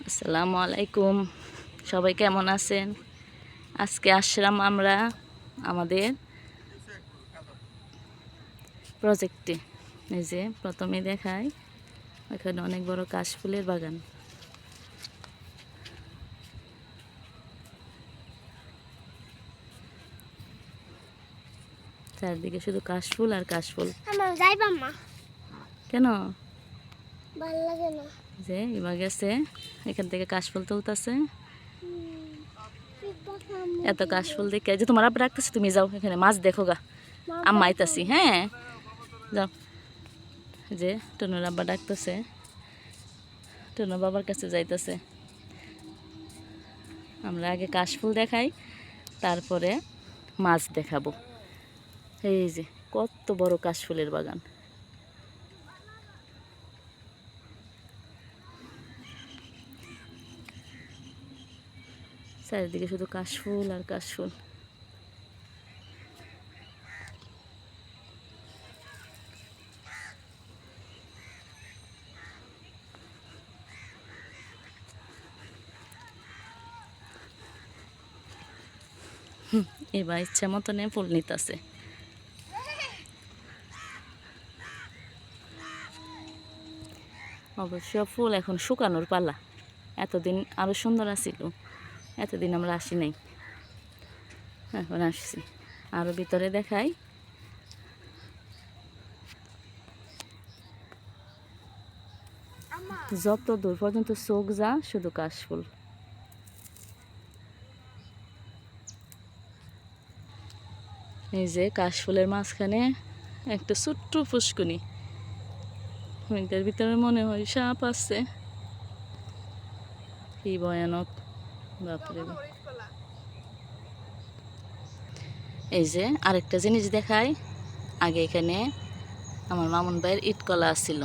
আসসালামু আলাইকুম। সবাই কেমন আছেন? আজকে আসলাম আমরা আমাদের প্রজেক্টে এই যে প্রথমে দেখাই এখানে অনেক বড় কাশফুলের বাগান। চারদিকে শুধু কাশফুল আর কাশফুল। আমার কেন? ভালো লাগে না। যে এবার গেছে এখান থেকে কাশফুল তুলতেছে এত কাশফুল দেখে যে তোমার আবার রাখতেছে তুমি যাও এখানে মাছ দেখো গা। আম্মা আইতাছি হ্যাঁ। যাও। যে টনুর আব্বা ডাকতেছে টনু বাবার কাছে যাইতেছে। আমরা আগে কাশফুল দেখাই তারপরে মাছ দেখাবো। এই যে কত বড় কাশফুলের বাগান। চারিদিকে শুধু কাশফুল আর কাশফুল। এবার ইচ্ছা মতন ফুল নিতেছে। অবশ্য ফুল এখন শুকানোর পালা। এতদিন আরও সুন্দর আছিল। এতদিন আমরা আসি নাই। এখন আসছি। আরও ভিতরে দেখাই। যত দূর পর্যন্ত চোখ যা, শুধু কাশফুল এই যে কাশফুলের মাঝখানে একটা ছোট্ট ফুসকুনি। ভিতরে মনে হয় সাপ আছে। কি ভয়ানক। বাপরে বাপ। এই যে আরেকটা জিনিস দেখাই। আগে এখানে আমার মামুন ভাইয়ের ইটকলা আসছিল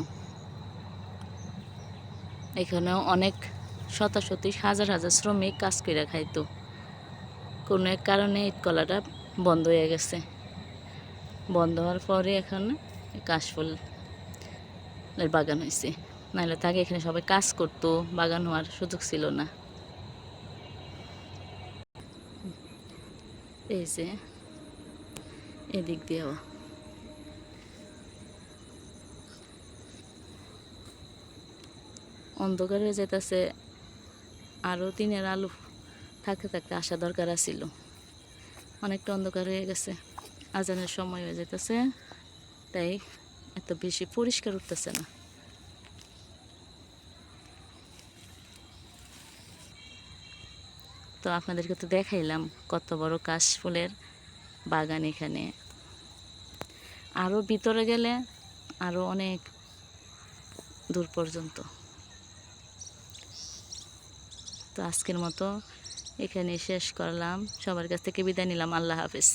এখানেও অনেক শতাশতি, হাজার হাজার শ্রমিক কাজ করে খাইতো। কোনো এক কারণে ইটকলাটা বন্ধ হয়ে গেছে। বন্ধ হওয়ার পরে এখন কাশফুলের বাগান হয়েছে নাহলে তাকে এখানে সবাই কাজ করতো, বাগান হওয়ার সুযোগ ছিল না। এই যে, এদিক দিয়েও অন্ধকার হয়ে যেতেছে আরও তিনের আলু থাকতে থাকতে আসা দরকার আছিল। অনেকটা অন্ধকার হয়ে গেছে, আজানের সময় হয়ে যেতেছে তাই এত বেশি পরিষ্কার উঠতেছে না। তো আপনাদেরকে তো দেখাইলাম কত বড় কাশ ফুলের বাগান এখানে। আরও ভিতরে গেলে আরও অনেক দূর পর্যন্ত। তো আজকের মতো এখানে শেষ করলাম। সবার কাছ থেকে বিদায় নিলাম। আল্লাহ হাফিজ।